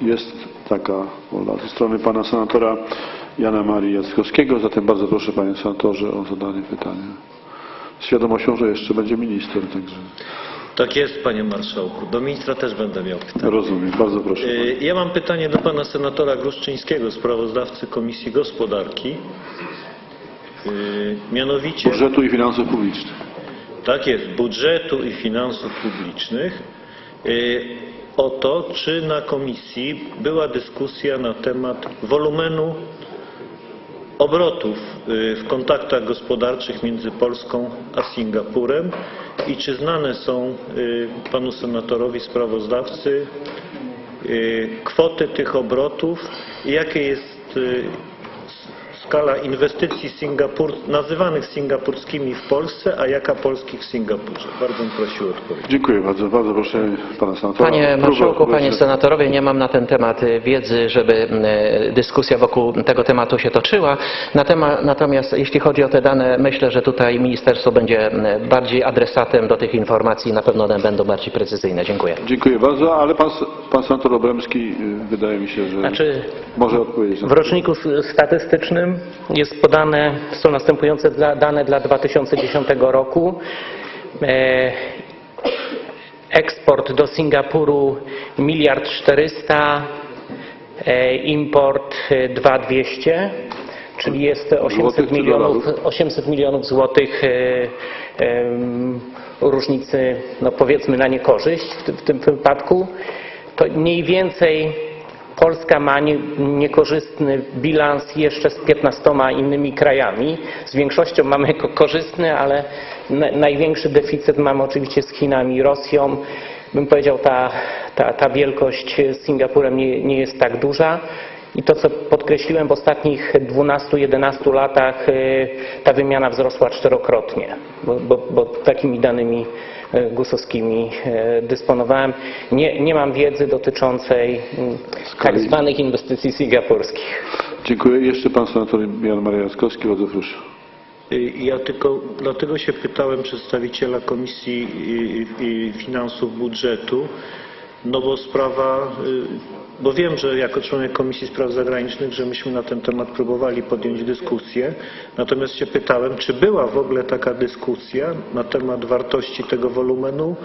Jest taka wola ze strony pana senatora Jana Marii Jackowskiego, zatem bardzo proszę panie senatorze o zadanie pytania. Z świadomością, że jeszcze będzie minister, także Tak jest, panie marszałku. Do ministra też będę miał pytanie. rozumiem. Bardzo proszę. Y, Ja mam pytanie do pana senatora Gruszczyńskiego, sprawozdawcy Komisji Gospodarki. Y, Mianowicie, Budżetu i finansów publicznych. tak jest, budżetu i finansów publicznych. Y, O to, czy na komisji była dyskusja na temat wolumenu obrotów y, w kontaktach gospodarczych między Polską a Singapurem i czy znane są y, panu senatorowi sprawozdawcy kwoty tych obrotów i jakie jest skala inwestycji Singapur, nazywanych singapurskimi w Polsce, a jaka polskich w Singapurze? Bardzo bym prosił o odpowiedź. Dziękuję bardzo. Bardzo proszę pana senatora. Panie marszałku, panie na- senatorowie, nie mam na ten temat y, wiedzy, żeby y, dyskusja wokół tego tematu się toczyła. Natomiast jeśli chodzi o te dane, myślę, że tutaj ministerstwo będzie bardziej adresatem do tych informacji i na pewno one będą bardziej precyzyjne. Dziękuję. Dziękuję bardzo, ale pan, pan senator Obremski y, wydaje mi się, że Znaczy, może odpowiedzieć w roczniku statystycznym jest podane, są następujące dane dla 2010 roku. E, eksport do Singapuru miliard 400, e, import e, 2200, czyli jest 800 Złotych czy milionów, dolarów? 800 milionów złotych e, różnicy, no powiedzmy na niekorzyść w, tym- w tym wypadku. To mniej więcej Polska ma nie, niekorzystny bilans jeszcze z 15 innymi krajami. Z większością mamy ko- korzystny, ale na, największy deficyt mamy oczywiście z Chinami i Rosją. Bym powiedział, ta, ta, ta wielkość z Singapurem nie, nie jest tak duża. I to, co podkreśliłem w ostatnich 12-11 latach, y, ta wymiana wzrosła czterokrotnie, bo, bo, bo takimi danymi y, gusowskimi y, dysponowałem. Nie, nie mam wiedzy dotyczącej mm, tak zwanych inwestycji singapurskich. Dziękuję. Jeszcze pan senator Jan Maria Jackowski, bardzo proszę. Ja tylko dlatego się pytałem przedstawiciela Komisji Finansów Budżetu, no bo sprawa, y, bo wiem, że jako członek Komisji Spraw Zagranicznych, że myśmy na ten temat próbowali podjąć dyskusję, natomiast się pytałem, czy była w ogóle taka dyskusja na temat wartości tego wolumenu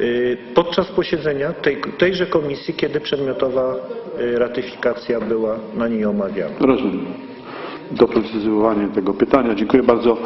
y, podczas posiedzenia tej, tejże komisji, kiedy przedmiotowa y, ratyfikacja była na niej omawiana. Rozumiem. Doprecyzowanie tego pytania. Dziękuję bardzo.